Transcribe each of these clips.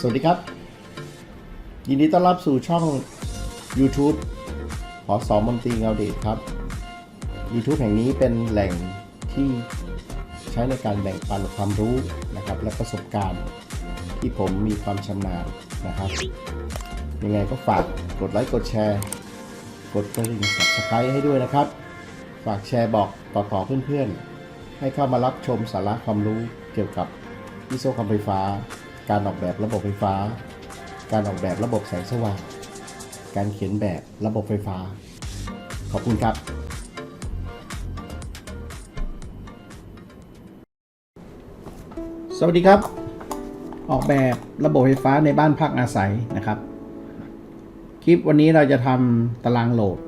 สวัสดีครับ ยินดีต้อนรับสู่ช่อง YouTube ขอสอมนตรีเงาเดชครับ YouTube แห่งนี้เป็นแหล่งที่ใช้ในการแบ่งปันความรู้นะครับ และประสบการณ์ที่ผมมีความชำนาญนะครับ ยังไงก็ฝากกดไลค์กดแชร์ กดกระดิ่ง subscribe ให้ด้วยนะครับ ฝากแชร์บอกต่อๆเพื่อนๆ ให้เข้ามารับชมสาระความรู้เกี่ยวกับวิศวกรรมไฟฟ้า การออกแบบระบบไฟฟ้า การออกแบบระบบแสงสว่าง การเขียนแบบระบบไฟฟ้า ขอบคุณครับ สวัสดีครับ ออกแบบระบบไฟฟ้าในบ้านพักอาศัยนะครับ คลิปวันนี้เราจะทำตารางโหลด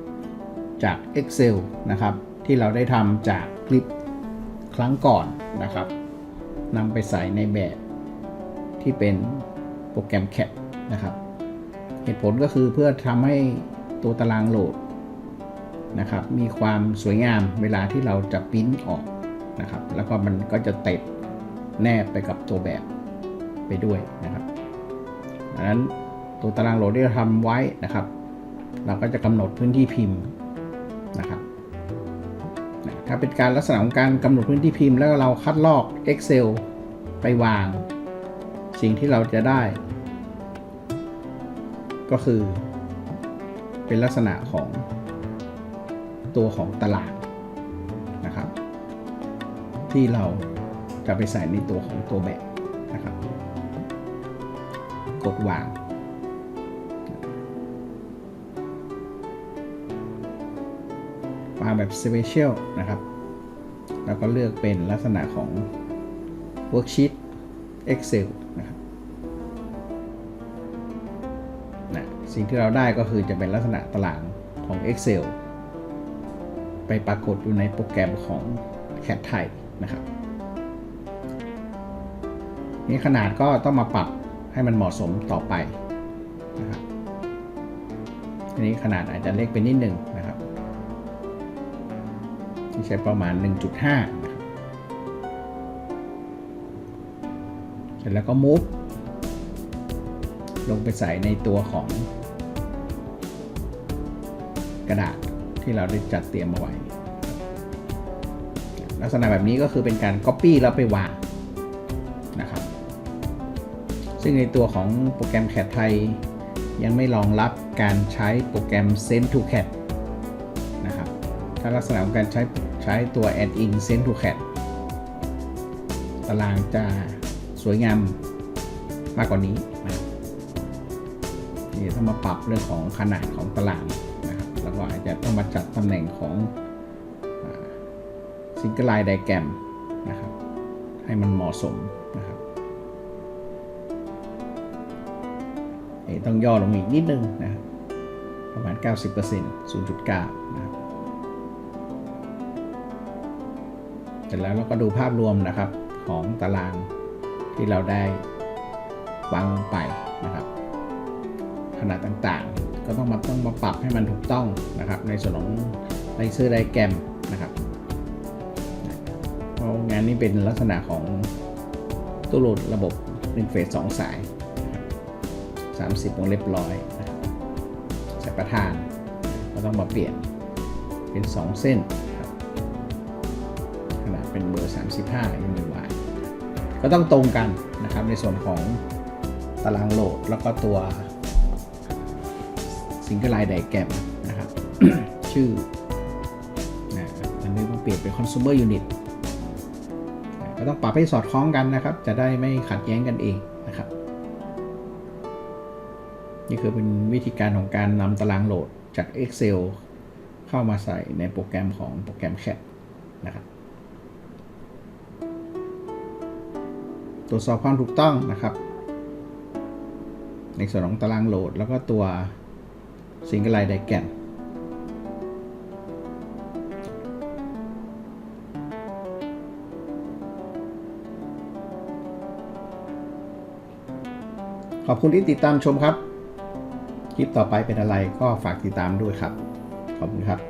จาก Excel นะครับ ที่เราได้ทำจากคลิปครั้งก่อนนะครับนำไปใส่ในแบบ ที่เป็นโปรแกรม CAD นะครับ เหตุผลก็คือเพื่อทำให้ตัวตารางโหลดนะครับ มีความสวยงามเวลาที่เราจะปริ้นออกนะครับ แล้วก็มันก็จะติดแนบไปกับตัวแบบไปด้วยนะครับดังนั้นตัวตารางโหลดที่เราทำไว้นะครับ เราก็จะกำหนดพื้นที่พิมพ์นะครับถ้าเป็นการลักษณะของการกำหนดพื้นที่พิมพ์แล้วเราคัดลอก Excel ไปวาง สิ่งที่เราจะได้ ก็คือ เป็นลักษณะของตัวของตลาดนะครับ ที่เราจะไปใส่ในตัวของตัวแบบนะครับ กดวางวางแบบ Special นะครับ แล้วก็เลือกเป็นลักษณะของ Worksheet Excel นะครับ สิ่งที่เราได้ก็คือจะเป็นลักษณะตารางของ Excel ไปปรากฏอยู่ในโปรแกรมของ CAD ไทยนะครับนี่ขนาดก็ต้องมาปรับให้มันเหมาะสมต่อไปนะครับทีนี้ขนาดอาจจะเล็กไปนิดหนึ่งนะครับที่ใช้ประมาณ 1.5นะครับเสร็จแล้วก็ move ลงไปใส่ในตัวของ กระดาษที่เราได้จัดเตรียมมาไว้ ลักษณะแบบนี้ก็คือเป็นการ Copy แล้วไปวางนะครับ ซึ่งในตัวของโปรแกรม CAD ไทย ยังไม่รองรับการใช้โปรแกรม Send to CAD นะครับ ถ้าลักษณะของการใช้ใช้ตัว add in Send to CAD ตารางจะสวยงามมากกว่านี้นะครับนี่ต้องมาปรับเรื่องของขนาดของตาราง วก็อาจะต้องมาจัดตำแหน่งของซิงเกิลไลน์ไดแกรมนะครับให้มันเหมาะสมนะครับต้องย่อลงอีกนิดนึงนะครับประมาณ 90% 0.9นะครับเสร็จแล้วเราก็ดูภาพรวมนะครับของตารางที่เราได้วางไปนะครับ ขนาดต่างๆ ก็ต้องมาต้องมาปรับให้มันถูกต้องนะครับในส่วนของไลเซอร์ไดแกรมนะครับเพราะงานนี้เป็นลักษณะของตู้โหลดระบบ1เฟส2สายนะครับ30วงเล็บร้อยสายประธานก็ต้องมาเปลี่ยนเป็น 2 เส้นขนาดเป็นเบอร์ 35 MY ก็ต้องตรงกันนะครับในส่วนของตารางโหลดแล้วก็ตัว ซิงเกิลไลน์ไดแกรมนะครับ ชื่อนะอันนี้ต้องเปลี่ยนเป็น consumer unit ก็ต้องปรับให้สอดคล้องกันนะครับ จะได้ไม่ขัดแย้งกันเองนะครับ นี่คือเป็นวิธีการของการนำตารางโหลดจาก Excel เข้ามาใส่ในโปรแกรมของโปรแกรม CAD นะครับตรวจสอบความถูกต้องนะครับ ในส่วนของตารางโหลดแล้วก็ตัว สิงเกิลไลน์ไดแกรมขอบคุณที่ติดตามชมครับ คลิปต่อไปเป็นอะไรก็ฝากติดตามด้วยครับ ขอบคุณครับ